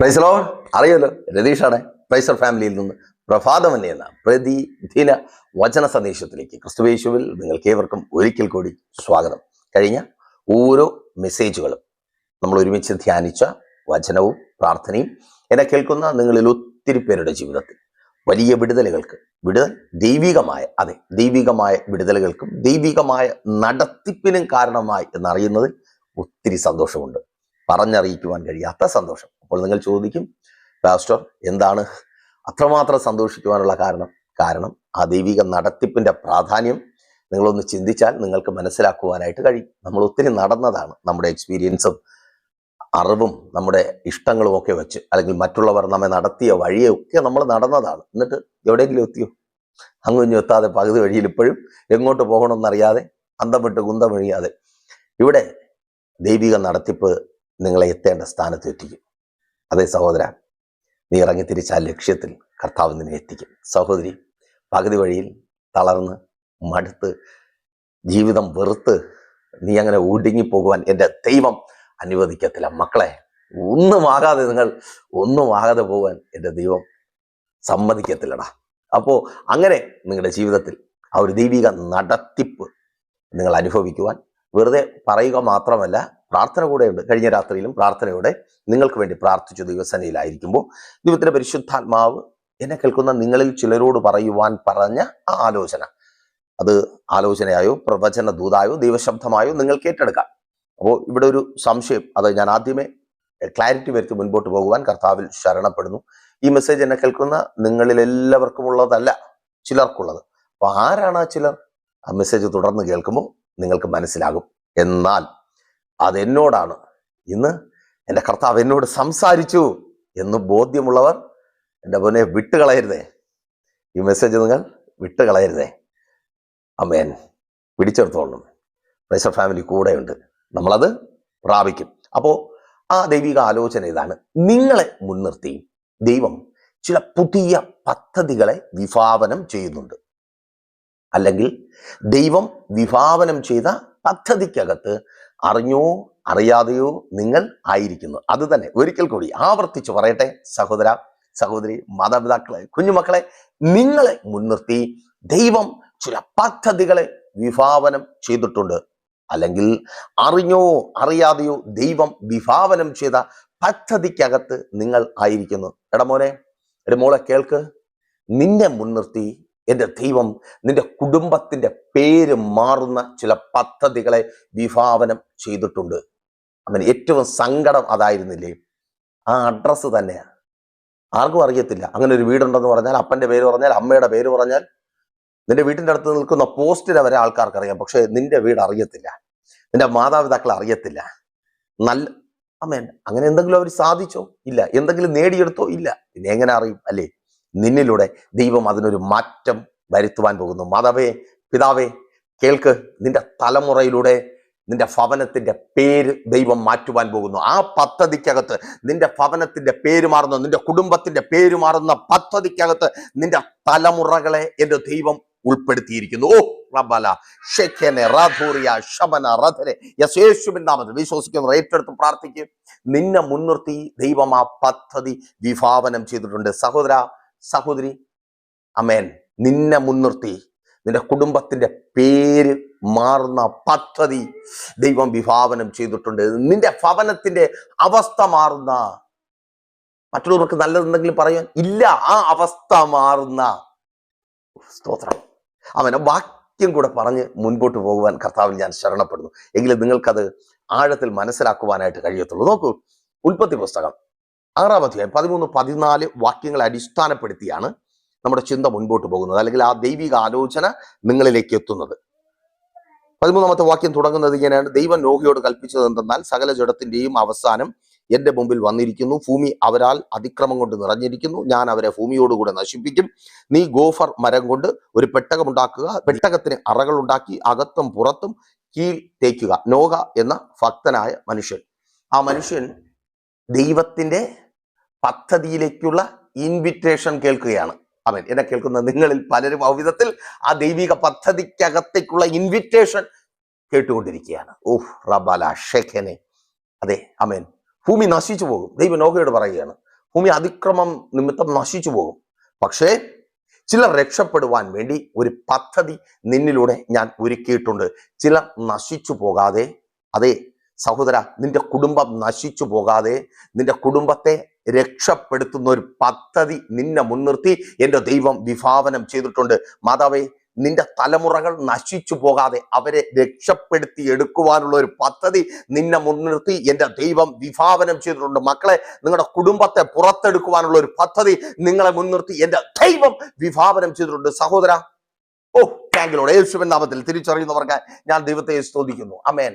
പ്രൈസലോ? അറിയാലോ രതീഷാണ് പ്രൈസർ ഫാമിലിയിൽ നിന്ന് പ്രഭാതമന്യ എന്ന പ്രതിദിന വചന സന്ദേശത്തിലേക്ക്. ക്രിസ്തുവേശുവിൽ നിങ്ങൾക്ക് ഏവർക്കും ഒരിക്കൽ കൂടി സ്വാഗതം. കഴിഞ്ഞ ഓരോ മെസ്സേജുകളും നമ്മൾ ഒരുമിച്ച് ധ്യാനിച്ച വചനവും പ്രാർത്ഥനയും എന്നെ കേൾക്കുന്ന നിങ്ങളിൽ ഒത്തിരി പേരുടെ ജീവിതത്തിൽ വലിയ വിടുതലുകൾക്ക് വിടുതൽ ദൈവികമായ അതെ ദൈവികമായ വിടുതലുകൾക്കും ദൈവികമായ നടത്തിപ്പിനും കാരണമായി എന്നറിയുന്നതിൽ ഒത്തിരി സന്തോഷമുണ്ട്. പറഞ്ഞറിയിക്കുവാൻ കഴിയാത്ത സന്തോഷം. അപ്പോൾ നിങ്ങൾ ചോദിക്കും പാസ്റ്റർ എന്താണ്? അത്രമാത്രം സന്തോഷിക്കുവാനുള്ള കാരണം കാരണം ആ ദൈവിക നടത്തിപ്പിന്റെ പ്രാധാന്യം നിങ്ങളൊന്ന് ചിന്തിച്ചാൽ നിങ്ങൾക്ക് മനസ്സിലാക്കുവാനായിട്ട് കഴിയും. നമ്മൾ ഒത്തിരി നടന്നതാണ് നമ്മുടെ എക്സ്പീരിയൻസും അറിവും നമ്മുടെ ഇഷ്ടങ്ങളും ഒക്കെ വെച്ച് അല്ലെങ്കിൽ മറ്റുള്ളവർ നമ്മെ നടത്തിയ വഴിയൊക്കെ നമ്മൾ നടന്നതാണ്. എന്നിട്ട് എവിടെയെങ്കിലും എത്തിയോ? അങ്ങ് ഇഞ്ഞു എത്താതെ പകുതി വഴിയിൽ ഇപ്പോഴും എങ്ങോട്ട് പോകണമെന്നറിയാതെ അന്തം വിട്ട് കുന്തം വഴിയാതെ ഇവിടെ ദൈവിക നടത്തിപ്പ് നിങ്ങളെ എത്തേണ്ട സ്ഥാനത്ത് എത്തിക്കും. അതേ സഹോദര നീ ഇറങ്ങി തിരിച്ച ആ ലക്ഷ്യത്തിൽ കർത്താവ് നിന്നെ എത്തിക്കും. സഹോദരി പകുതി വഴിയിൽ തളർന്ന് മടുത്ത് ജീവിതം വെറുത്ത് നീ അങ്ങനെ ഒടുങ്ങിപ്പോകുവാൻ എന്റെ ദൈവം അനുവദിക്കത്തില്ല. മക്കളെ ഒന്നും ഒന്നുമാകാതെ നിങ്ങൾ ഒന്നും ഒന്നുമാകാതെ പോകാൻ എന്റെ ദൈവം സമ്മതിക്കത്തില്ലടാ. അപ്പോൾ അങ്ങനെ നിങ്ങളുടെ ജീവിതത്തിൽ ആ ഒരു ദൈവിക നടത്തിപ്പ് നിങ്ങൾ അനുഭവിക്കുവാൻ വെറുതെ പറയുക മാത്രമല്ല പ്രാർത്ഥന കൂടെയുണ്ട്. കഴിഞ്ഞ രാത്രിയിലും പ്രാർത്ഥനയോടെ നിങ്ങൾക്ക് വേണ്ടി പ്രാർത്ഥിച്ചു ദിവസനയിലായിരിക്കുമ്പോൾ ദൈവത്തിന്റെ പരിശുദ്ധാത്മാവ് എന്നെ കേൾക്കുന്ന നിങ്ങളിൽ ചിലരോട് പറയുവാൻ പറഞ്ഞ ആ ആലോചന. അത് ആലോചനയായോ പ്രവചന ദൂതായോ ദൈവശബ്ദമായോ നിങ്ങൾക്ക് ഏറ്റെടുക്കാം അപ്പോൾ ഇവിടെ ഒരു സംശയം. അത് ഞാൻ ആദ്യമേ ക്ലാരിറ്റി വരുത്തി മുൻപോട്ട് പോകുവാൻ കർത്താവിൽ ശരണപ്പെടുന്നു. ഈ മെസ്സേജ് എന്നെ കേൾക്കുന്ന നിങ്ങളിൽ എല്ലാവർക്കും ഉള്ളതല്ല ചിലർക്കുള്ളത്. അപ്പൊ ആരാണ് ആ ചിലർ? ആ മെസ്സേജ് തുടർന്ന് കേൾക്കുമ്പോൾ നിങ്ങൾക്ക് മനസ്സിലാകും. എന്നാൽ അതെന്നോടാണ്. ഇന്ന് എന്റെ കർത്താവ് എന്നോട് സംസാരിച്ചു എന്ന് ബോധ്യമുള്ളവർ എന്റെ പൊന്നെ വിട്ടുകളയരുതേ. ഈ മെസ്സേജ് നിങ്ങൾ വിട്ടുകളയരുതേ. അമ്മേൻ പിടിച്ചെടുത്തോളണം. പ്രൈസർ ഫാമിലി കൂടെയുണ്ട്. നമ്മളത് പ്രാപിക്കും. അപ്പോൾ ആ ദൈവിക ആലോചന ഇതാണ്. നിങ്ങളെ മുൻനിർത്തി ദൈവം ചില പുതിയ പദ്ധതികളെ വിഭാവനം ചെയ്യുന്നുണ്ട്. അല്ലെങ്കിൽ ദൈവം വിഭാവനം ചെയ്ത പദ്ധതിക്കകത്ത് അറിഞ്ഞോ അറിയാതെയോ നിങ്ങൾ ആയിരിക്കുന്നു. അത് തന്നെ. ഒരിക്കൽ കൂടി ആവർത്തിച്ച് പറയട്ടെ സഹോദര സഹോദരി മാതാപിതാക്കളെ കുഞ്ഞുമക്കളെ നിങ്ങളെ മുൻനിർത്തി ദൈവം ചില പദ്ധതികളെ വിഭാവനം ചെയ്തിട്ടുണ്ട്. അല്ലെങ്കിൽ അറിഞ്ഞോ അറിയാതെയോ ദൈവം വിഭാവനം ചെയ്ത പദ്ധതിക്കകത്ത് നിങ്ങൾ ആയിരിക്കുന്നു. എടാ എടമോളെ എടാ മോളെ കേൾക്ക്. നിന്നെ മുൻനിർത്തി എന്റെ ദൈവം നിന്റെ കുടുംബത്തിന്റെ പേര് മാറുന്ന ചില പദ്ധതികളെ വിഭാവനം ചെയ്തിട്ടുണ്ട്. അങ്ങനെ ഏറ്റവും സങ്കടം അതായിരുന്നില്ലേ? ആ അഡ്രസ്സ് തന്നെയാണ് ആർക്കും അറിയത്തില്ല. അങ്ങനെ ഒരു വീടുണ്ടെന്ന് പറഞ്ഞാൽ അപ്പന്റെ പേര് പറഞ്ഞാൽ അമ്മയുടെ പേര് പറഞ്ഞാൽ നിന്റെ വീട്ടിന്റെ അടുത്ത് നിൽക്കുന്ന പോസ്റ്റിനെ വരെ ആൾക്കാർക്ക് അറിയാം. പക്ഷെ നിന്റെ വീട് അറിയത്തില്ല. നിന്റെ മാതാപിതാക്കൾ അറിയത്തില്ല. നല്ല അമ്മേൻ അങ്ങനെ എന്തെങ്കിലും അവർ സാധിച്ചോ? ഇല്ല. എന്തെങ്കിലും നേടിയെടുത്തോ? ഇല്ല. പിന്നെ എങ്ങനെ അറിയും? അല്ലേ? നിന്നിലൂടെ ദൈവം അതിനൊരു മാറ്റം വരുത്തുവാൻ പോകുന്നു. മാതാവേ പിതാവേ കേൾക്ക് നിന്റെ തലമുറയിലൂടെ നിന്റെ ഭവനത്തിന്റെ പേര് ദൈവം മാറ്റുവാൻ പോകുന്നു. ആ പദ്ധതിക്കകത്ത് നിന്റെ ഭവനത്തിന്റെ പേര് മാറുന്ന നിന്റെ കുടുംബത്തിന്റെ പേര് മാറുന്ന പദ്ധതിക്കകത്ത് നിന്റെ തലമുറകളെ എന്റെ ദൈവം ഉൾപ്പെടുത്തിയിരിക്കുന്നു. ഓ റബല ഷെഖനെ ശമന റധരെ യെസ് യേശുവിൻ ഏറ്റെടുത്ത് പ്രാർത്ഥിക്കും. നിന്നെ മുൻനിർത്തി ദൈവം ആ പദ്ധതി വിഭാവനം ചെയ്തിട്ടുണ്ട്. സഹോദര സഹോദരി അമേൻ. നിന്നെ മുൻനിർത്തി നിന്റെ കുടുംബത്തിന്റെ പേര് മാറുന്ന പദ്ധതി ദൈവം വിഭാവനം ചെയ്തിട്ടുണ്ട്. നിന്റെ ഭവനത്തിന്റെ അവസ്ഥ മാറുന്ന. മറ്റുള്ളവർക്ക് നല്ലതെന്തെങ്കിലും പറയാൻ ഇല്ല ആ അവസ്ഥ മാറുന്ന. സ്തോത്രം. അവനെ വാക്യം കൂടെ പറഞ്ഞ് മുൻപോട്ട് പോകുവാൻ കർത്താവിൽ ഞാൻ ശരണപ്പെടുന്നു. എങ്കിലും നിങ്ങൾക്കത് ആഴത്തിൽ മനസ്സിലാക്കുവാനായിട്ട് കഴിയത്തുള്ളൂ. നോക്കൂ ഉൽപ്പത്തി പുസ്തകം. ആറാം അധ്യായം പതിമൂന്ന് പതിനാല് വാക്യങ്ങളെ അടിസ്ഥാനപ്പെടുത്തിയാണ് നമ്മുടെ ചിന്ത മുൻപോട്ട് പോകുന്നത്. അല്ലെങ്കിൽ ആ ദൈവിക ആലോചന നിങ്ങളിലേക്ക് എത്തുന്നത്. പതിമൂന്നാമത്തെ വാക്യം തുടങ്ങുന്നത് ഇങ്ങനെയാണ്. ദൈവം നോഹിയോട് കൽപ്പിച്ചത് എന്തെന്നാൽ സകല ജഡത്തിന്റെയും അവസാനം എന്റെ മുമ്പിൽ വന്നിരിക്കുന്നു. ഭൂമി അവരാൽ അതിക്രമം കൊണ്ട് നിറഞ്ഞിരിക്കുന്നു. ഞാൻ അവരെ ഭൂമിയോടുകൂടെ നശിപ്പിക്കും. നീ ഗോഫർ മരം കൊണ്ട് ഒരു പെട്ടകമുണ്ടാക്കുക പെട്ടകത്തിന് അറകൾ ഉണ്ടാക്കി അകത്തും പുറത്തും കീൽ തേക്കുക. നോഹ എന്ന ഭക്തനായ മനുഷ്യൻ. ആ മനുഷ്യൻ ദൈവത്തിന്റെ പദ്ധതിയിലേക്കുള്ള ഇൻവിറ്റേഷൻ കേൾക്കുകയാണ്. അവൻ എന്നെ കേൾക്കുന്ന നിങ്ങളിൽ പലരും അവിധത്തിൽ ആ ദൈവിക പദ്ധതിക്കകത്തേക്കുള്ള ഇൻവിറ്റേഷൻ കേട്ടുകൊണ്ടിരിക്കുകയാണ്. ഓഹ് റബാല ഷെഖനെ. അതെ അമേൻ ഭൂമി നശിച്ചു പോകും. ദൈവം നോഹയോട് പറയുകയാണ് ഭൂമി അതിക്രമം നിമിത്തം നശിച്ചു പോകും. പക്ഷേ ചിലർ രക്ഷപ്പെടുവാൻ വേണ്ടി ഒരു പദ്ധതി നിന്നിലൂടെ ഞാൻ ഒരുക്കിയിട്ടുണ്ട്. ചിലർ നശിച്ചു പോകാതെ അതെ സഹോദര നിന്റെ കുടുംബം നശിച്ചു പോകാതെ നിന്റെ കുടുംബത്തെ രക്ഷപ്പെടുത്തുന്ന ഒരു പദ്ധതി നിന്നെ മുൻനിർത്തി എന്റെ ദൈവം വിഭാവനം ചെയ്തിട്ടുണ്ട്. മാതാവേ നിന്റെ തലമുറകൾ നശിച്ചു പോകാതെ അവരെ രക്ഷപ്പെടുത്തി എടുക്കുവാനുള്ള ഒരു പദ്ധതി നിന്നെ മുൻനിർത്തി എന്റെ ദൈവം വിഭാവനം ചെയ്തിട്ടുണ്ട്. മക്കളെ നിങ്ങളുടെ കുടുംബത്തെ പുറത്തെടുക്കുവാനുള്ള ഒരു പദ്ധതി നിങ്ങളെ മുൻനിർത്തി എന്റെ ദൈവം വിഭാവനം ചെയ്തിട്ടുണ്ട്. സഹോദര ഓ താങ്കിലോട് യേശുവിൻ നാമത്തിൽ തിരിച്ചറിയുന്നവർക്ക് ഞാൻ ദൈവത്തെ സ്തുതിക്കുന്നു. അമേൻ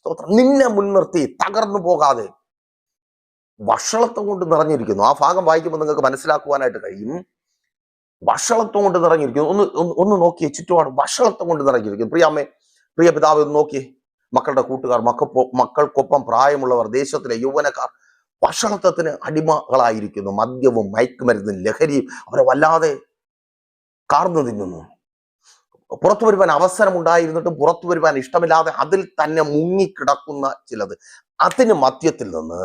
സ്തോത്രം. നിന്നെ മുൻനിർത്തി തകർന്നു പോകാതെ. വഷളത്വം കൊണ്ട് നിറഞ്ഞിരിക്കുന്നു. ആ ഭാഗം വായിക്കുമ്പോൾ നിങ്ങൾക്ക് മനസ്സിലാക്കുവാനായിട്ട് കഴിയും. വഷളത്വം കൊണ്ട് നിറഞ്ഞിരിക്കുന്നു. ഒന്ന് ഒന്ന് നോക്കിയേ ചുറ്റുപാട് വഷളത്വം കൊണ്ട് നിറഞ്ഞിരിക്കുന്നു. പ്രിയ അമ്മേ പ്രിയ പിതാവ് ഒന്ന് നോക്കിയേ. മക്കളുടെ കൂട്ടുകാർ മക്ക മക്കൾക്കൊപ്പം പ്രായമുള്ളവർ ദേശത്തിലെ യൗവനക്കാർ വഷളത്വത്തിന് അടിമകളായിരിക്കുന്നു. മദ്യവും മയക്കുമരുന്നും ലഹരിയും അവരെ വല്ലാതെ കാർന്നു തിന്നുന്നു. പുറത്തു വരുവാൻ അവസരമുണ്ടായിരുന്നിട്ടും പുറത്തു വരുവാൻ ഇഷ്ടമില്ലാതെ അതിൽ തന്നെ മുങ്ങിക്കിടക്കുന്ന ചിലത്. അതിന് മധ്യത്തിൽ നിന്ന്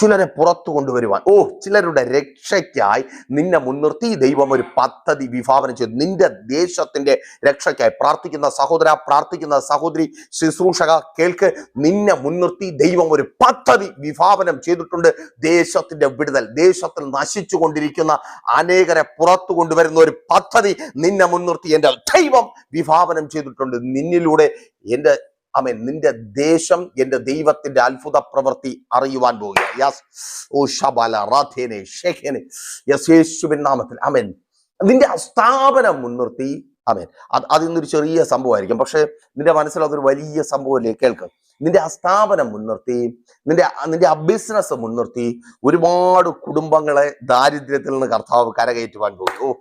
ചിലരെ പുറത്തു കൊണ്ടുവരുവാൻ ഓ ചിലരുടെ രക്ഷയ്ക്കായി നിന്നെ മുൻനിർത്തി ദൈവം ഒരു പദ്ധതി വിഭാവനം ചെയ്തു. നിന്റെ ദേശത്തിന്റെ രക്ഷയ്ക്കായി പ്രാർത്ഥിക്കുന്ന സഹോദര പ്രാർത്ഥിക്കുന്ന സഹോദരി ശുശ്രൂഷക കേൾക്ക് നിന്നെ മുൻനിർത്തി ദൈവം ഒരു പദ്ധതി വിഭാവനം ചെയ്തിട്ടുണ്ട്. ദേശത്തിന്റെ വിടുതൽ ദേശത്തിൽ നശിച്ചു കൊണ്ടിരിക്കുന്ന അനേകരെ പുറത്തു കൊണ്ടുവരുന്ന ഒരു പദ്ധതി നിന്നെ മുൻനിർത്തി എന്റെ ദൈവം വിഭാവനം ചെയ്തിട്ടുണ്ട്. നിന്നിലൂടെ എന്റെ അമേൻ നിന്റെ ദേശം എന്റെ ദൈവത്തിന്റെ അത്ഭുത പ്രവൃത്തി അറിയുവാൻ പോവുക യാസ് ഓ ഷബല യേശുവിൻ നാമത്തിൽ. അമേൻ നിന്റെ സ്ഥാപനം മുൻനിർത്തി. അമേൻ അത് അതിന്നൊരു ചെറിയ സംഭവമായിരിക്കും. പക്ഷെ നിന്റെ മനസ്സിൽ അതൊരു വലിയ സംഭവമല്ലേ? കേൾക്ക്. നിന്റെ ആ സ്ഥാപനം മുൻനിർത്തി. നിന്റെ നിന്റെ ബിസിനസ് മുൻനിർത്തി. ഒരുപാട് കുടുംബങ്ങളെ ദാരിദ്ര്യത്തിൽ നിന്ന് കർത്താവ് കരകയറ്റുവാൻ പോകും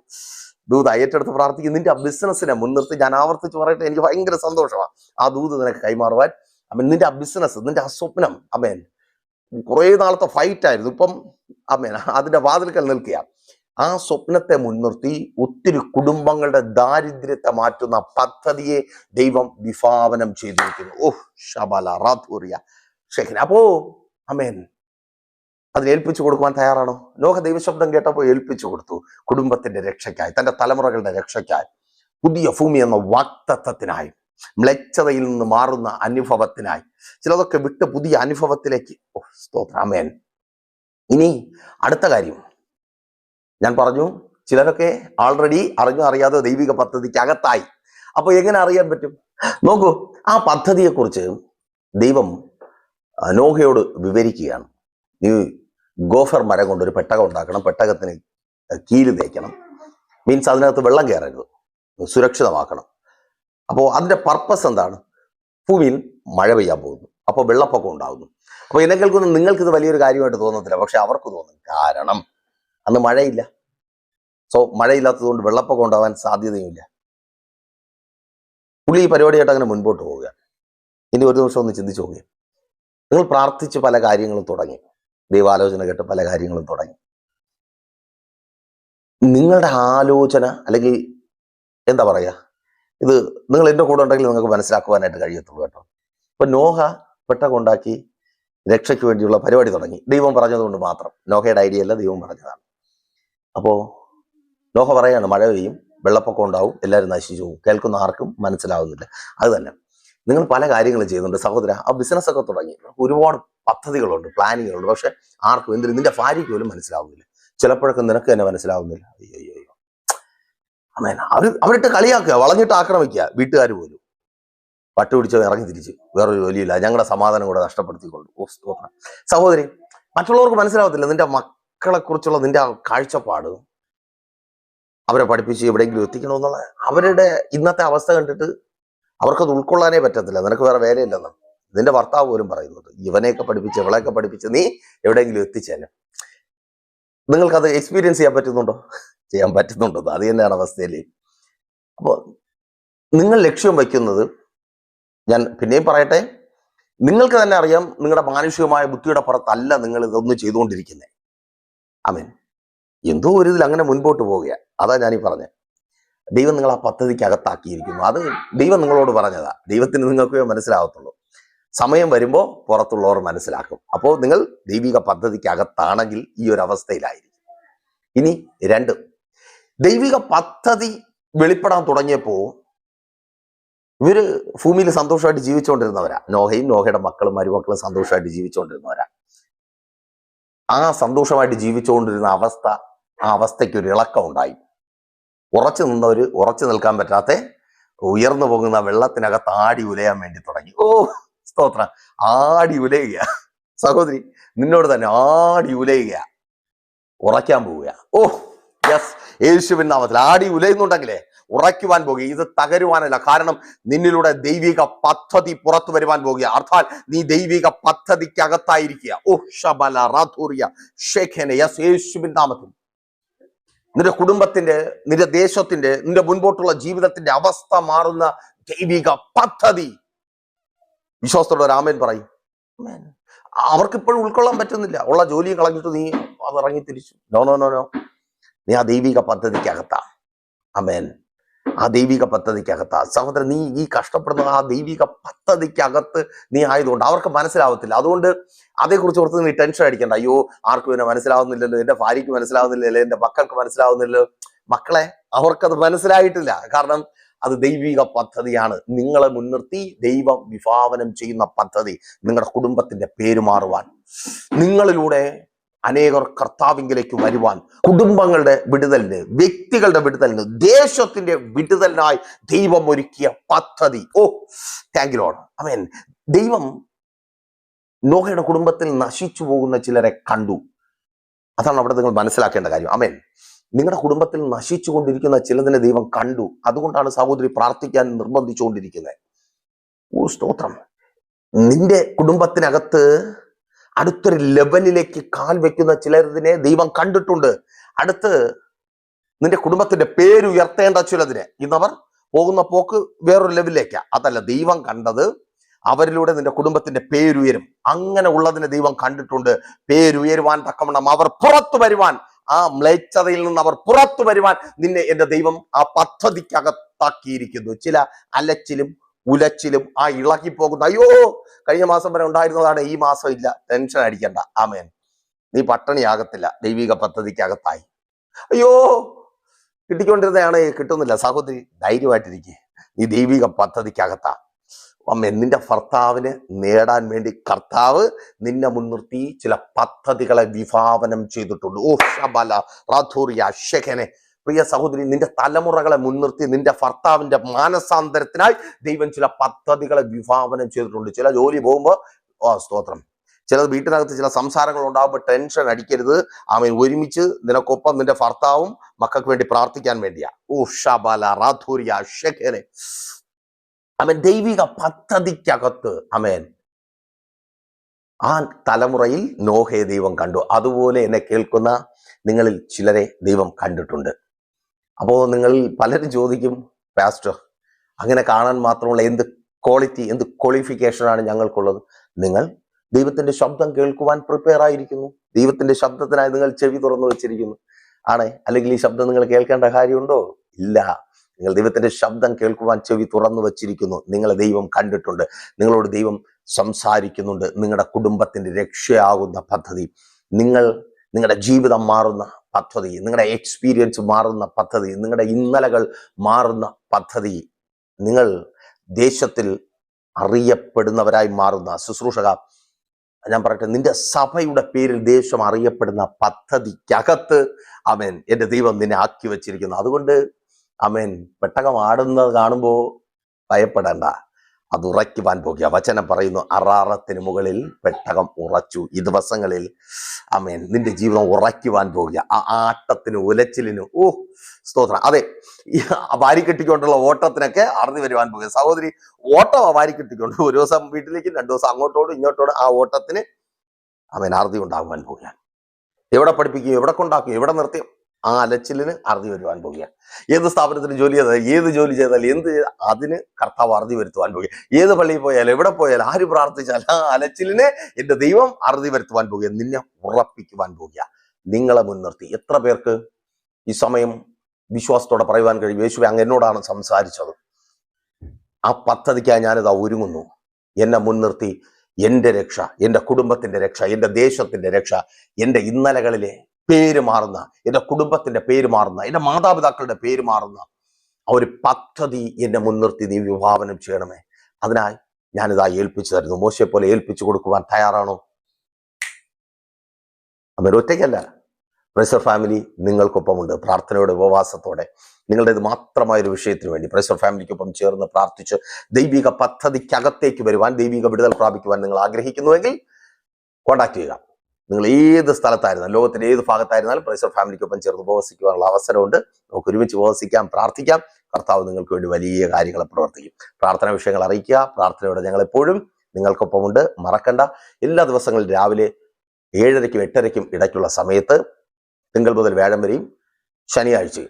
ദൂത ഏറ്റെടുത്ത് പ്രാർത്ഥിക്കും. നിന്റെ ബിസിനസ്സിനെ മുൻനിർത്തി ഞാൻ ആവർത്തിച്ച് പറയട്ടെ. എനിക്ക് ഭയങ്കര സന്തോഷമാണ് ആ ദൂത് നിനക്ക് കൈമാറുവാൻ. അമ്മൻ നിന്റെ ആ ബിസിനസ് നിന്റെ ആ സ്വപ്നം അമ്മേൻ കുറേ നാളത്തെ ഫൈറ്റ് ആയിരുന്നു. ഇപ്പം അമ്മേൻ അതിന്റെ വാതിൽക്കൽ നിൽക്കുക. ആ സ്വപ്നത്തെ മുൻനിർത്തി ഒത്തിരി കുടുംബങ്ങളുടെ ദാരിദ്ര്യത്തെ മാറ്റുന്ന പദ്ധതിയെ ദൈവം വിഭാവനം ചെയ്തിരിക്കുന്നു. ഓഹ് ഷബല റാത്തൂറിയ ഷെഖിൻ അപ്പോ അമേൻ അതിന് ഏൽപ്പിച്ചു കൊടുക്കുവാൻ തയ്യാറാണോ? ലോക ദൈവശബ്ദം കേട്ടപ്പോൾ ഏൽപ്പിച്ചു കൊടുത്തു കുടുംബത്തിന്റെ രക്ഷയ്ക്കായി തന്റെ തലമുറകളുടെ രക്ഷയ്ക്കായി. പുതിയ ഭൂമി എന്ന വാക്തത്വത്തിനായി മ്ലച്ഛതയിൽ നിന്ന് മാറുന്ന അനുഭവത്തിനായി. ചിലതൊക്കെ വിട്ട് പുതിയ അനുഭവത്തിലേക്ക്. ഓ സ്തോത്രാമേൻ ഇനി അടുത്ത കാര്യം. ഞാൻ പറഞ്ഞു ചിലരൊക്കെ ആൾറെഡി അറിഞ്ഞോ അറിയാതെ ദൈവിക പദ്ധതിക്ക് അകത്തായി. അപ്പൊ എങ്ങനെ അറിയാൻ പറ്റും? നോക്കൂ ആ പദ്ധതിയെക്കുറിച്ച് ദൈവം നോഹയോട് വിവരിക്കുകയാണ്. നീ ഗോഫർ മരം കൊണ്ട് ഒരു പെട്ടകം ഉണ്ടാക്കണം പെട്ടകത്തിന് കീൽ തേക്കണം. മീൻസ് അതിനകത്ത് വെള്ളം കയറരുത്. സുരക്ഷിതമാക്കണം. അപ്പോൾ അതിന്റെ പർപ്പസ് എന്താണ്? ഭൂമിയിൽ മഴ പെയ്യാൻ പോകുന്നു. അപ്പോൾ വെള്ളപ്പൊക്കം ഉണ്ടാകുന്നു. അപ്പോൾ എന്നെ കേൾക്കുന്ന നിങ്ങൾക്ക് ഇത് വലിയൊരു കാര്യമായിട്ട് തോന്നത്തില്ല. പക്ഷെ അവർക്ക് തോന്നും. കാരണം അന്ന് മഴയില്ല. സോ മഴയില്ലാത്തതുകൊണ്ട് വെള്ളപ്പൊക്കം ഉണ്ടാവാൻ സാധ്യതയുമില്ല. പുള്ളി ഈ പരിപാടിയായിട്ട് അങ്ങനെ മുൻപോട്ട് പോവുക ഇനി ഒരു ദിവസം ഒന്ന് ചിന്തിച്ചു പോവുക നിങ്ങൾ പ്രാർത്ഥിച്ച് പല കാര്യങ്ങളും തുടങ്ങി. ദൈവാലോചന കേട്ട് പല കാര്യങ്ങളും തുടങ്ങി. നിങ്ങളുടെ ആലോചന അല്ലെങ്കിൽ എന്താ പറയുക ഇത് നിങ്ങൾ എന്റെ കൂടെ ഉണ്ടെങ്കിൽ നിങ്ങൾക്ക് മനസ്സിലാക്കുവാനായിട്ട് കഴിയത്തുള്ളൂ കേട്ടോ. ഇപ്പൊ നോഹ പെട്ടകൊണ്ടാക്കി രക്ഷയ്ക്ക് വേണ്ടിയുള്ള പരിപാടി തുടങ്ങി. ദൈവം പറഞ്ഞതുകൊണ്ട് മാത്രം. നോഹയുടെ ഐഡിയ അല്ല ദൈവം പറഞ്ഞതാണ്. അപ്പോൾ നോഹ പറയാണ് മഴ പെയ്യും വെള്ളപ്പൊക്കം ഉണ്ടാവും എല്ലാവരും നശിച്ചു പോകും. കേൾക്കുന്ന ആർക്കും മനസ്സിലാവുന്നില്ല. അത് തന്നെ. നിങ്ങൾ പല കാര്യങ്ങളും ചെയ്യുന്നുണ്ട്. സഹോദര ആ ബിസിനസ് ഒക്കെ തുടങ്ങി. ഒരുപാട് പദ്ധതികളുണ്ട് പ്ലാനിങ്ങുകളുണ്ട് പക്ഷെ ആർക്കും എന്തിനും നിന്റെ ഭാര്യയ്ക്ക് പോലും മനസ്സിലാവുന്നില്ല. ചിലപ്പോഴൊക്കെ നിനക്ക് തന്നെ മനസ്സിലാവുന്നില്ല. അയ്യോ അയ്യോ അമേൻ അവർ അവരിട്ട് കളിയാക്കുക വളഞ്ഞിട്ട് ആക്രമിക്കുക വീട്ടുകാർ പോലും. പട്ടു പിടിച്ച് ഇറങ്ങി തിരിച്ച്. വേറൊരു ജോലിയില്ല. ഞങ്ങളുടെ സമാധാനം കൂടെ നഷ്ടപ്പെടുത്തിക്കൊണ്ട്. സഹോദരി മറ്റുള്ളവർക്ക് മനസ്സിലാവത്തില്ല. നിന്റെ മക്കളെ കുറിച്ചുള്ള നിന്റെ കാഴ്ചപ്പാട് അവരെ പഠിപ്പിച്ച് എവിടെയെങ്കിലും എത്തിക്കണമെന്നുള്ള അവരുടെ ഇന്നത്തെ അവസ്ഥ കണ്ടിട്ട് അവർക്കത് ഉൾക്കൊള്ളാനേ പറ്റത്തില്ല. നിനക്ക് വേറെ വേലയില്ലെന്ന്. നിന്റെ ഭർത്താവ് പോലും പറയുന്നത് ഇവനെയൊക്കെ പഠിപ്പിച്ച് ഇവളെയൊക്കെ പഠിപ്പിച്ച് നീ എവിടെയെങ്കിലും എത്തിച്ചേനെ. നിങ്ങൾക്കത് എക്സ്പീരിയൻസ് ചെയ്യാൻ പറ്റുന്നുണ്ടോ? ചെയ്യാൻ പറ്റുന്നുണ്ടോ. അത് തന്നെയാണ് അവസ്ഥയിൽ അപ്പോൾ നിങ്ങൾ ലക്ഷ്യം വയ്ക്കുന്നത് ഞാൻ പിന്നെയും പറയട്ടെ നിങ്ങൾക്ക് തന്നെ അറിയാം നിങ്ങളുടെ മാനുഷികമായ ബുദ്ധിയുടെ പുറത്തല്ല നിങ്ങൾ ഇതൊന്നും ചെയ്തുകൊണ്ടിരിക്കുന്നത് അമീൻ എന്തോ ഒരു ഇതിൽ അങ്ങനെ മുൻപോട്ട് പോവുകയാണ് അതാ ഞാനീ പറഞ്ഞത് ദൈവം നിങ്ങൾ ആ പദ്ധതിക്ക് അകത്താക്കിയിരിക്കുന്നു അത് ദൈവം നിങ്ങളോട് പറഞ്ഞതാ. ദൈവത്തിന് നിങ്ങൾക്ക് മനസ്സിലാവത്തുള്ളൂ. സമയം വരുമ്പോൾ പുറത്തുള്ളവർ മനസ്സിലാക്കും. അപ്പോൾ നിങ്ങൾ ദൈവിക പദ്ധതിക്കകത്താണെങ്കിൽ ഈ ഒരു അവസ്ഥയിലായിരിക്കും. ഇനി രണ്ട്. ദൈവിക പദ്ധതി വെളിപ്പെടാൻ തുടങ്ങിയപ്പോൾ ഇവർ ഭൂമിയിൽ സന്തോഷമായിട്ട് ജീവിച്ചുകൊണ്ടിരുന്നവരാ. നോഹയും നോഹയുടെ മക്കളും മരുമക്കളും സന്തോഷമായിട്ട് ജീവിച്ചുകൊണ്ടിരുന്നവരാ. ആ സന്തോഷമായിട്ട് ജീവിച്ചുകൊണ്ടിരുന്ന അവസ്ഥ ആ അവസ്ഥയ്ക്ക് ഒരു ഇളക്കം ഉണ്ടായി. ഉറച്ചു നിന്നവർ ഉറച്ചു നിൽക്കാൻ പറ്റാത്ത ഉയർന്നു പോകുന്ന വെള്ളത്തിനകത്ത് ആടി ഉലയാൻ വേണ്ടി തുടങ്ങി. ഓ സ്തോത്രം. ആടി ഉലയുക. സഹോദരി നിന്നോട് തന്നെ ആടി ഉലയുക. ഉറയ്ക്കാൻ പോവുക. ഓ യെസ് യേശുവിൻ നാമത്തിൽ ആടി ഉലയുന്നുണ്ടെങ്കിലേ ഉറയ്ക്കുവാൻ പോകുക. ഇത് തകരുവാനല്ല. കാരണം നിന്നിലൂടെ ദൈവിക പദ്ധതി പുറത്തു വരുവാൻ പോകുക. അർത്ഥാൽ നീ ദൈവിക പദ്ധതിക്കകത്തായിരിക്കുക. ഓ ഷബല റാഥൂറിയ ഷേഖനെ യെസ് യേശുവിൻ നാമത്തിൽ. നിന്റെ കുടുംബത്തിന്റെ നിന്റെ ദേശത്തിന്റെ നിന്റെ മുൻപോട്ടുള്ള ജീവിതത്തിന്റെ അവസ്ഥ മാറുന്ന ദൈവിക പദ്ധതി. വിശ്വാസത്തോടെ രാമൻ പറയും Amen. അവർക്ക് ഇപ്പോഴും ഉൾക്കൊള്ളാൻ പറ്റുന്നില്ല. ഉള്ള ജോലിയും കളഞ്ഞിട്ട് നീ അത് ഇറങ്ങി തിരിച്ചു. നോ നോ നോ നോ നീ ആ ദൈവിക പദ്ധതിക്കകത്താ. അമേൻ ആ ദൈവിക പദ്ധതിക്കകത്താ. സഹോദരൻ നീ ഈ കഷ്ടപ്പെടുന്ന ആ ദൈവിക പദ്ധതിക്കകത്ത് നീ ആയതുകൊണ്ട് അവർക്ക് മനസ്സിലാവത്തില്ല. അതുകൊണ്ട് അതേക്കുറിച്ച് ഓർത്ത് നീ ടെൻഷൻ അടിക്കണ്ട. അയ്യോ ആർക്കും എന്നെ മനസ്സിലാവുന്നില്ലല്ലോ. എന്റെ ഭാര്യയ്ക്ക് മനസ്സിലാവുന്നില്ലല്ലോ. എന്റെ മക്കൾക്ക് മനസ്സിലാവുന്നില്ലല്ലോ. മക്കളെ അവർക്കത് മനസ്സിലായിട്ടില്ല. കാരണം അത് ദൈവിക പദ്ധതിയാണ്. നിങ്ങളെ മുൻനിർത്തി ദൈവം വിഭാവനം ചെയ്യുന്ന പദ്ധതി നിങ്ങളുടെ കുടുംബത്തിന്റെ പേര് മാറുവാൻ നിങ്ങളിലൂടെ അനേകർ കർത്താവിങ്കിലേക്ക് വരുവാൻ കുടുംബങ്ങളുടെ വിടുതലിന് വ്യക്തികളുടെ വിടുതലിന് ദേശത്തിന്റെ വിടുതലിനായി ദൈവം ഒരുക്കിയ പദ്ധതി. ഓ താങ്ക് ലോഡ് അമേൻ ദൈവം നോഹയുടെ കുടുംബത്തിൽ നശിച്ചു പോകുന്ന ചിലരെ കണ്ടു. അതാണ് അവിടെ നിങ്ങൾ മനസ്സിലാക്കേണ്ട കാര്യം. അമേൻ നിങ്ങളുടെ കുടുംബത്തിൽ നശിച്ചുകൊണ്ടിരിക്കുന്ന ചിലതിനെ ദൈവം കണ്ടു. അതുകൊണ്ടാണ് സഹോദരി പ്രാർത്ഥിക്കാൻ നിർബന്ധിച്ചുകൊണ്ടിരിക്കുന്നത്. ഓ സ്തോത്രം. നിന്റെ കുടുംബത്തിനകത്ത് അടുത്തൊരു ലെവലിലേക്ക് കാൽ വെക്കുന്ന ചിലതിനെ ദൈവം കണ്ടിട്ടുണ്ട്. അടുത്ത് നിന്റെ കുടുംബത്തിന്റെ പേരുയർത്തേണ്ട ചിലതിനെ. ഇന്നവർ പോകുന്ന പോക്ക് വേറൊരു ലെവലിലേക്കാ അതല്ല ദൈവം കണ്ടത് അവരിലൂടെ നിന്റെ കുടുംബത്തിന്റെ പേരുയരും. അങ്ങനെ ഉള്ളതിനെ ദൈവം കണ്ടിട്ടുണ്ട്. പേരുയരുവാൻ തക്കവണ്ണം അവർ പുറത്തു വരുവാൻ ആ മ്ലേച്ഛതയിൽ നിന്ന് അവർ പുറത്തു വരുവാൻ നിന്നെ എന്റെ ദൈവം ആ പദ്ധതിക്കകത്താക്കിയിരിക്കുന്നു. ചില അലച്ചിലും ഉലച്ചിലും ആ ഇളകി പോകുന്ന അയ്യോ കഴിഞ്ഞ മാസം വരെ ഉണ്ടായിരുന്നതാണ് ഈ മാസം ഇല്ല. ടെൻഷൻ അടിക്കണ്ട. ആമേൻ നീ പട്ടിണിയാകത്തില്ല ദൈവിക പദ്ധതിക്കകത്തായി. അയ്യോ കിട്ടിക്കൊണ്ടിരുന്നതാണ് കിട്ടുന്നില്ല. സഹോദരി ധൈര്യമായിട്ടിരിക്കുക നീ ദൈവിക പദ്ധതിക്കകത്താ. അമ്മ നിന്റെ ഭർത്താവിന് നേടാൻ വേണ്ടി കർത്താവ് നിന്നെ മുൻനിർത്തി ചില പദ്ധതികളെ വിഭാവനം ചെയ്തിട്ടുണ്ട്. ഓ ശബല റാഥൂറിയ ഷെഖനെ പ്രിയ സഹോദരി നിന്റെ തലമുറകളെ മുൻനിർത്തി നിന്റെ ഭർത്താവിന്റെ മാനസാന്തരത്തിനായി ദൈവം ചില പദ്ധതികളെ വിഭാവനം ചെയ്തിട്ടുണ്ട്. ചില ജോലി പോകുമ്പോൾ ഓ സ്തോത്രം. ചില വീട്ടിനകത്ത് ചില സംസാരങ്ങൾ ഉണ്ടാകുമ്പോൾ ടെൻഷൻ അടിക്കരുത്. അവൻ ഒരുമിച്ച് നിനക്കൊപ്പം നിന്റെ ഭർത്താവും മക്കൾക്ക് വേണ്ടി പ്രാർത്ഥിക്കാൻ വേണ്ടിയാ. ഓ ഷബല റാഥൂരിയ ഷെഖനെ അവൻ ദൈവിക പദ്ധതിക്കകത്ത്. അമേൻ ആ തലമുറയിൽ നോഹയെ ദൈവം കണ്ടു. അതുപോലെ എന്നെ കേൾക്കുന്ന നിങ്ങളിൽ ചിലരെ ദൈവം കണ്ടിട്ടുണ്ട്. അപ്പോൾ നിങ്ങളിൽ പലരും ചോദിക്കും പാസ്റ്റർ അങ്ങനെ കാണാൻ മാത്രമുള്ള എന്ത് ക്വാളിറ്റി എന്ത് ക്വാളിഫിക്കേഷനാണ് ഞങ്ങൾക്കുള്ളത്? നിങ്ങൾ ദൈവത്തിന്റെ ശബ്ദം കേൾക്കുവാൻ പ്രിപ്പയർ ആയിരിക്കുന്നു. ദൈവത്തിന്റെ ശബ്ദത്തിനായി നിങ്ങൾ ചെവി തുറന്നു വെച്ചിരിക്കുന്നു. ആണേ? അല്ലെങ്കിൽ ഈ ശബ്ദം നിങ്ങൾ കേൾക്കേണ്ട കാര്യമുണ്ടോ? ഇല്ല. നിങ്ങൾ ദൈവത്തിന്റെ ശബ്ദം കേൾക്കുവാൻ ചെവി തുറന്നു വച്ചിരിക്കുന്നു. നിങ്ങളെ ദൈവം കണ്ടിട്ടുണ്ട്. നിങ്ങളോട് ദൈവം സംസാരിക്കുന്നുണ്ട്. നിങ്ങളുടെ കുടുംബത്തിന്റെ രക്ഷയാകുന്ന പദ്ധതി. നിങ്ങൾ നിങ്ങളുടെ ജീവിതം മാറുന്ന പദ്ധതി. നിങ്ങളുടെ എക്സ്പീരിയൻസ് മാറുന്ന പദ്ധതി. നിങ്ങളുടെ ഇന്നലകൾ മാറുന്ന പദ്ധതി. നിങ്ങൾ ദേശത്തിൽ അറിയപ്പെടുന്നവരായി മാറുന്ന ശുശ്രൂഷക ഞാൻ പറയട്ടെ നിന്റെ സഭയുടെ പേരിൽ ദേശം അറിയപ്പെടുന്ന പദ്ധതിക്കകത്ത് അവൻ എന്റെ ദൈവം നിന്നെ ആക്കി വച്ചിരിക്കുന്നു. അതുകൊണ്ട് അമേൻ പെട്ടകം ആടുന്നത് കാണുമ്പോൾ ഭയപ്പെടേണ്ട. അത് ഉറയ്ക്കുവാൻ പോകുക. വചനം പറയുന്നു അറാറത്തിന് മുകളിൽ പെട്ടകം ഉറച്ചു. ഈ ദിവസങ്ങളിൽ അമേൻ നിന്റെ ജീവിതം ഉറയ്ക്കുവാൻ പോകുക. ആ ആട്ടത്തിന് ഉലച്ചിലിന് ഓ സ്തോത്രം. അതെ വാരിക്കെട്ടിക്കൊണ്ടുള്ള ഓട്ടത്തിനൊക്കെ അറുതി വരുവാൻ പോകുക. സഹോദരി ഓട്ടം വാരിക്കെട്ടിക്കൊണ്ട് ഒരു ദിവസം വീട്ടിലേക്ക് രണ്ടു ദിവസം അങ്ങോട്ടോടും ഇങ്ങോട്ടോടും ആ ഓട്ടത്തിന് അമേൻ അറുതി ഉണ്ടാകുവാൻ പോകുക. എവിടെ പഠിപ്പിക്കും എവിടെ കൊണ്ടാക്കും എവിടെ നിർത്തിയും ആ അലച്ചിലിന് അറുതി വരുവാൻ പോകുക. ഏത് സ്ഥാപനത്തിന് ജോലി ചെയ്താൽ ഏത് ജോലി ചെയ്താൽ എന്ത് അതിന് കർത്താവ് അറുതി വരുത്തുവാൻ പോകുക. ഏത് പള്ളിയിൽ പോയാലും എവിടെ പോയാലും ആര് പ്രാർത്ഥിച്ചാൽ ആ അലച്ചിലിന് എന്റെ ദൈവം അറുതി വരുത്തുവാൻ പോകുക. നിന്നെ ഉറപ്പിക്കുവാൻ പോകുക. നിങ്ങളെ മുൻനിർത്തി. എത്ര പേർക്ക് ഈ സമയം വിശ്വാസത്തോടെ പറയുവാൻ കഴിയും? യേശുവെ അങ്ങ് എന്നോടാണ് സംസാരിച്ചത്. ആ പദ്ധതിക്കായി ഞാനിതാ ഒരുങ്ങുന്നു. എന്നെ മുൻനിർത്തി. എന്റെ രക്ഷ എന്റെ കുടുംബത്തിന്റെ രക്ഷ എന്റെ ദേശത്തിന്റെ രക്ഷ എന്റെ ഇന്നലകളിലെ പേര് മാറുന്ന എന്റെ കുടുംബത്തിന്റെ പേര് മാറുന്ന എന്റെ മാതാപിതാക്കളുടെ പേര് മാറുന്ന ആ ഒരു പദ്ധതി എന്നെ മുൻനിർത്തി നീ വിഭാവനം ചെയ്യണമേ. അതിനായി ഞാനിതാ ഏൽപ്പിച്ചു തരുന്നു. മോശയെ പോലെ ഏൽപ്പിച്ചു കൊടുക്കുവാൻ തയ്യാറാണോ? അവർ ഒറ്റയ്ക്കല്ല. പ്രസർ ഫാമിലി നിങ്ങൾക്കൊപ്പമുണ്ട്. പ്രാർത്ഥനയുടെ ഉപവാസത്തോടെ. നിങ്ങളുടേത് മാത്രമായ ഒരു വിഷയത്തിന് വേണ്ടി പ്രസർ ഫാമിലിക്കൊപ്പം ചേർന്ന് പ്രാർത്ഥിച്ച് ദൈവിക പദ്ധതിക്കകത്തേക്ക് വരുവാൻ ദൈവിക വിടുതൽ പ്രാപിക്കുവാൻ നിങ്ങൾ ആഗ്രഹിക്കുന്നുവെങ്കിൽ കോൺടാക്ട് ചെയ്യുക. നിങ്ങൾ ഏത് സ്ഥലത്തായിരുന്നാലും ലോകത്തിന്റെ ഏത് ഭാഗത്തായിരുന്നാലും പ്രൈസർ ഫാമിലിക്കൊപ്പം ചേർന്ന് ഉപവസിക്കുവാനുള്ള അവസരമുണ്ട്. നമുക്ക് ഒരുമിച്ച് ഉപവസിക്കാം പ്രാർത്ഥിക്കാം. കർത്താവ് നിങ്ങൾക്ക് വേണ്ടി വലിയ കാര്യങ്ങൾ പ്രവർത്തിക്കും. പ്രാർത്ഥന വിഷയങ്ങൾ അറിയിക്കുക. പ്രാർത്ഥനയോടെ ഞങ്ങൾ എപ്പോഴും നിങ്ങൾക്കൊപ്പമുണ്ട്. മറക്കണ്ട. എല്ലാ ദിവസങ്ങളും രാവിലെ ഏഴരയ്ക്കും എട്ടരയ്ക്കും ഇടയ്ക്കുള്ള സമയത്ത് തിങ്കൾ മുതൽ വ്യാഴം വരെയും ശനിയാഴ്ചയും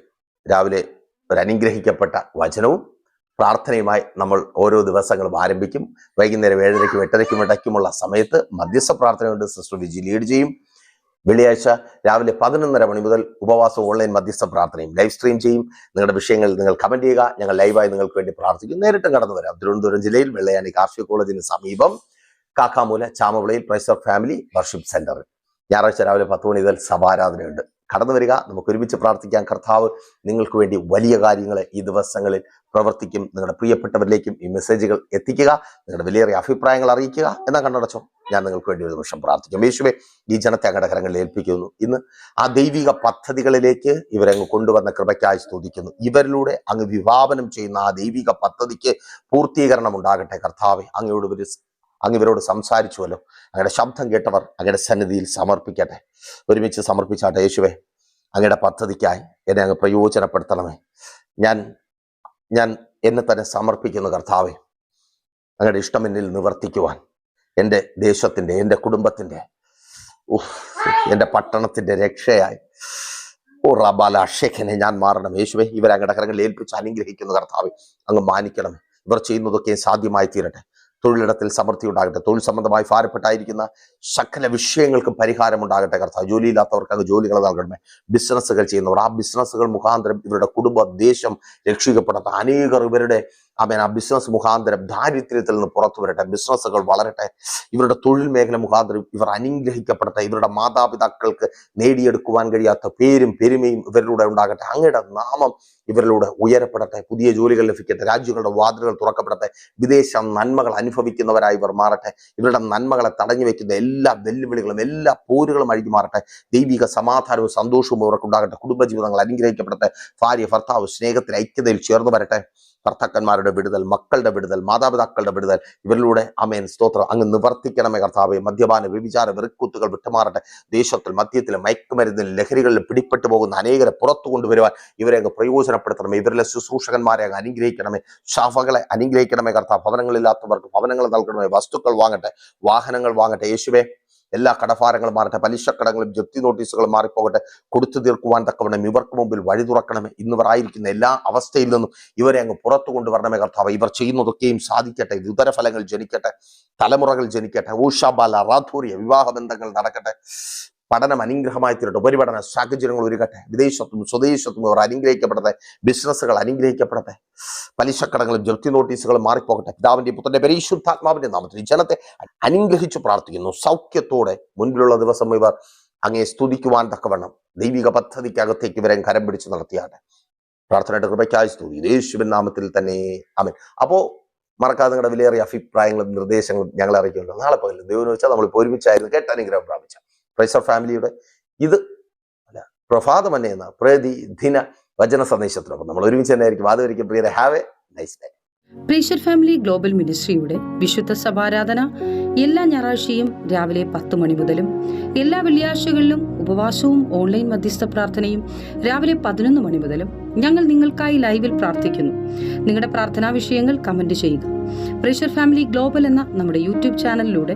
രാവിലെ ഒരു അനുഗ്രഹിക്കപ്പെട്ട വചനവും പ്രാർത്ഥനയുമായി നമ്മൾ ഓരോ ദിവസങ്ങളും ആരംഭിക്കും. വൈകുന്നേരം ഏഴരയ്ക്കും എട്ടരയ്ക്കും ഇടയ്ക്കുമുള്ള സമയത്ത് മധ്യസ്ഥ പ്രാർത്ഥനയുണ്ട്. സിസ്റ്റർ വിജി ലീഡ് ചെയ്യും. വെള്ളിയാഴ്ച രാവിലെ പതിനൊന്നര മണി മുതൽ ഉപവാസം ഓൺലൈൻ മധ്യസ്ഥ പ്രാർത്ഥനയും ലൈവ് സ്ട്രീം ചെയ്യും. നിങ്ങളുടെ വിഷയങ്ങൾ നിങ്ങൾ കമന്റ് ചെയ്യുക. ഞങ്ങൾ ലൈവായി നിങ്ങൾക്ക് വേണ്ടി പ്രാർത്ഥിക്കും. നേരിട്ട് കടന്നു വരാം. തിരുവനന്തപുരം ജില്ലയിൽ വെള്ളയാനി കാർഷിക കോളേജിന് സമീപം Kakkamoola ചാമവിളയിൽ praise of family worship centre. ഞായറാഴ്ച രാവിലെ പത്ത് മണി മുതൽ സഭാരാധനയുണ്ട്. കടന്നു വരിക. നമുക്ക് ഒരുമിച്ച് പ്രാർത്ഥിക്കാം കർത്താവ് നിങ്ങൾക്ക് വേണ്ടി വലിയ കാര്യങ്ങൾ ഈ ദിവസങ്ങളിൽ പ്രവർത്തിക്കും. നിങ്ങളുടെ പ്രിയപ്പെട്ടവരിലേക്കും ഈ മെസ്സേജുകൾ എത്തിക്കുക. നിങ്ങളുടെ വിലയേറിയ അഭിപ്രായങ്ങൾ അറിയിക്കുക. എന്നാ കണ്ണടച്ചോ. ഞാൻ നിങ്ങൾക്ക് വേണ്ടി ഒരു നിമിഷം പ്രാർത്ഥിക്കും. യേശുവെ ഈ ജനത്തെ അങ്ങടെ കരങ്ങളിൽ ഏൽപ്പിക്കുന്നു. ഇന്ന് ആ ദൈവിക പദ്ധതികളിലേക്ക് ഇവരങ്ങ് കൊണ്ടുവന്ന കൃപയ്ക്കായി സ്തുതിക്കുന്നു. ഇവരിലൂടെ അങ്ങ് വിഭാവനം ചെയ്യുന്ന ആ ദൈവിക പദ്ധതിക്ക് പൂർത്തീകരണം ഉണ്ടാകട്ടെ കർത്താവെ. അങ്ങയോട് ഒരു അങ്ങ് ഇവരോട് സംസാരിച്ചുവല്ലോ. അങ്ങയുടെ ശബ്ദം കേട്ടവർ അങ്ങയുടെ സന്നിധിയിൽ സമർപ്പിക്കട്ടെ. ഒരുമിച്ച് സമർപ്പിച്ചാട്ടെ യേശുവെ. അങ്ങയുടെ പദ്ധതിക്കായി എന്നെ അങ്ങ് പ്രയോജനപ്പെടുത്തണമേ. ഞാൻ ഞാൻ എന്നെ തന്നെ സമർപ്പിക്കുന്നു കർത്താവെ. അങ്ങയുടെ ഇഷ്ടം എന്നിൽ നിവർത്തിക്കുവാൻ എന്റെ ദേശത്തിന്റെ എന്റെ കുടുംബത്തിന്റെ എന്റെ പട്ടണത്തിന്റെ രക്ഷയായി. ഓ റബാല അക്ഷേഖനെ ഞാൻ മാറണം. യേശുവെ ഇവരെ അങ്ങയുടെ കരങ്ങളിൽ ഏൽപ്പിച്ച് അനുഗ്രഹിക്കുന്ന കർത്താവ്. അങ്ങ് മാനിക്കണം ഇവർ ചെയ്യുന്നതൊക്കെ സാധ്യമായി തീരട്ടെ തൊഴിലിടത്തിൽ സമൃദ്ധി ഉണ്ടാകട്ടെ. തൊഴിൽ സംബന്ധമായി ഭാരപ്പെട്ടായിരിക്കുന്ന സകല വിഷയങ്ങൾക്കും പരിഹാരം ഉണ്ടാകട്ടെ കർത്താവ്. ജോലിയില്ലാത്തവർക്ക് അങ്ങ് ജോലികൾ നൽകണമേ. ബിസിനസ്സുകൾ ചെയ്യുന്നവർ ആ ബിസിനസ്സുകൾ മുഖാന്തരം ഇവരുടെ കുടുംബ ദേശം രക്ഷിക്കപ്പെടട്ടെ. അനേകർ ഇവരുടെ ആമേൻ ആ ബിസിനസ് മുഖാന്തരം ദാരിദ്ര്യത്തിൽ നിന്ന് പുറത്തു വരട്ടെ. ബിസിനസ്സുകൾ വളരട്ടെ. ഇവരുടെ തൊഴിൽ മേഖല മുഖാന്തരം ഇവർ അനുഗ്രഹിക്കപ്പെടട്ടെ. ഇവരുടെ മാതാപിതാക്കൾക്ക് നേടിയെടുക്കുവാൻ കഴിയാത്ത പേരും പെരുമയും ഇവരിലൂടെ ഉണ്ടാകട്ടെ. അങ്ങയുടെ നാമം ഇവരിലൂടെ ഉയരപ്പെടട്ടെ. പുതിയ ജോലികൾ ലഭിക്കട്ടെ. രാജ്യങ്ങളുടെ വാതിലുകൾ തുറക്കപ്പെടട്ടെ. വിദേശ നന്മകൾ അനുഭവിക്കുന്നവരായി ഇവർ മാറട്ടെ. ഇവരുടെ നന്മകളെ തടഞ്ഞു വെക്കുന്ന എല്ലാ വെല്ലുവിളികളും എല്ലാ പോരുകളും അഴിഞ്ഞു മാറട്ടെ. ദൈവിക സമാധാനവും സന്തോഷവും ഇവർക്കുണ്ടാകട്ടെ കുടുംബജീവിതങ്ങൾ അനുഗ്രഹിക്കപ്പെടട്ടെ. ഭാര്യ ഭർത്താവ് സ്നേഹത്തിൽ ഐക്യതയിൽ ചേർന്ന് വരട്ടെ. ഭർത്താക്കന്മാരുടെ വിടുതൽ മക്കളുടെ വിടുതൽ മാതാപിതാക്കളുടെ വിടുതൽ ഇവരിലൂടെ അമേൻ സ്തോത്രം. അങ്ങ് നിവർത്തിക്കണമേ കർത്താവെ. മദ്യപാന വ്യഭിചാര വെറുക്കുത്തുകൾ വിട്ടുമാറട്ടെ. ദേശത്തിൽ മദ്യത്തിലും മയക്കുമരുന്നിലും ലഹരികളിലും പിടിപ്പെട്ടു പോകുന്ന അനേകരെ പുറത്തു കൊണ്ടുവരുവാൻ ഇവരെ അങ്ങ് പ്രയോജനപ്പെടുത്തണമേ. ഇവരിലെ ശുശ്രൂഷകന്മാരെ അങ്ങ് അനുഗ്രഹിക്കണമേ. ഷാഫകളെ അനുഗ്രഹിക്കണമേ കർത്താവ്. ഭവനങ്ങളില്ലാത്തവർക്ക് ഭവനങ്ങൾ നൽകണമേ. വസ്തുക്കൾ വാങ്ങട്ടെ. വാഹനങ്ങൾ വാങ്ങട്ടെ. യേശുവേ എല്ലാ കടഭാരങ്ങളും മാറട്ടെ പലിശക്കടങ്ങളും ജപ്തി നോട്ടീസുകളും മാറിപ്പോകട്ടെ കൊടുത്തു തീർക്കുവാൻ തക്കവണ്ണം ഇവർക്ക് മുമ്പിൽ വഴി തുറക്കണമേ ഇന്നിവർ ആയിരിക്കുന്ന എല്ലാ അവസ്ഥയിൽ നിന്നും ഇവരെ അങ്ങ് പുറത്തു കൊണ്ടുവരണമേ കർത്താവ്. ഇവർ ചെയ്യുന്നതൊക്കെയും സാധിക്കട്ടെ ഉദരഫലങ്ങൾ ജനിക്കട്ടെ തലമുറകൾ ജനിക്കട്ടെ ഊഷാബാല റാധൂര്യ വിവാഹ ബന്ധങ്ങൾ നടക്കട്ടെ. പഠനം അനുഗ്രഹമായി തീരട്ടെ. ഉപരിപഠന സാഹചര്യങ്ങൾ ഒരുക്കട്ടെ. വിദേശത്തും സ്വദേശത്തും അവർ അനുഗ്രഹിക്കപ്പെടട്ടെ. ബിസിനസ്സുകൾ അനുഗ്രഹിക്കപ്പെടട്ടെ. പലിശക്കടങ്ങളും ജപ്തി നോട്ടീസുകളും മാറിപ്പോകട്ടെ. പിതാവിന്റെ പുത്രന്റെ പരിശുദ്ധാത്മാവിന്റെ നാമത്തിൽ ജനത്തെ അനുഗ്രഹിച്ചു പ്രാർത്ഥിക്കുന്നു. സൗഖ്യത്തോടെ മുൻപിലുള്ള ദിവസം ഇവർ അങ്ങേ സ്തുതിക്കുവാൻ തക്കവണ്ണം ദൈവിക പദ്ധതിക്കകത്തേക്ക് ഇവരെ കരം പിടിച്ച് നടത്തിയാട്ടെ. പ്രാർത്ഥനയുടെ കൃപയ്ക്കായി സ്തുതി. യേശുവിൻ നാമത്തിൽ തന്നെ. അമൻ അപ്പോ മറക്കാതെ നിങ്ങളുടെ വിലയേറിയ അഭിപ്രായങ്ങളും നിർദ്ദേശങ്ങളും ഞങ്ങളെ അറിയിക്കുമല്ലോ നാളെ പകലും ദൈവം വെച്ചാൽ നമ്മൾ ഒരുമിച്ചായിരുന്നു കേട്ട അനുഗ്രഹം പ്രാപിച്ച. പ്രൈസർ ഫാമിലിയുടെ. ഇത് അല്ല പ്രഭാതമന്നെ എന്ന? പ്രതിദിന വചന സന്ദേശത്തിനൊപ്പം നമ്മൾ ഒരുമിച്ച് തന്നെ ആയിരിക്കും അതുവരെയും പ്രിയരെ have a nice day പ്രീഷർ family global മിനിസ്ട്രിയുടെ വിശുദ്ധ സഭാരാധന എല്ലാ ഞായറാഴ്ചയും രാവിലെ പത്ത് മണി മുതലും എല്ലാ വെള്ളിയാഴ്ചകളിലും ഉപവാസവും ഓൺലൈൻ മധ്യസ്ഥ പ്രാർത്ഥനയും രാവിലെ പതിനൊന്ന് മണി മുതലും ഞങ്ങൾ നിങ്ങൾക്കായി ലൈവിൽ പ്രാർത്ഥിക്കുന്നു. നിങ്ങളുടെ പ്രാർത്ഥനാ വിഷയങ്ങൾ കമന്റ് ചെയ്യുക. പ്രീഷർ ഫാമിലി ഗ്ലോബൽ എന്ന നമ്മുടെ യൂട്യൂബ് ചാനലിലൂടെ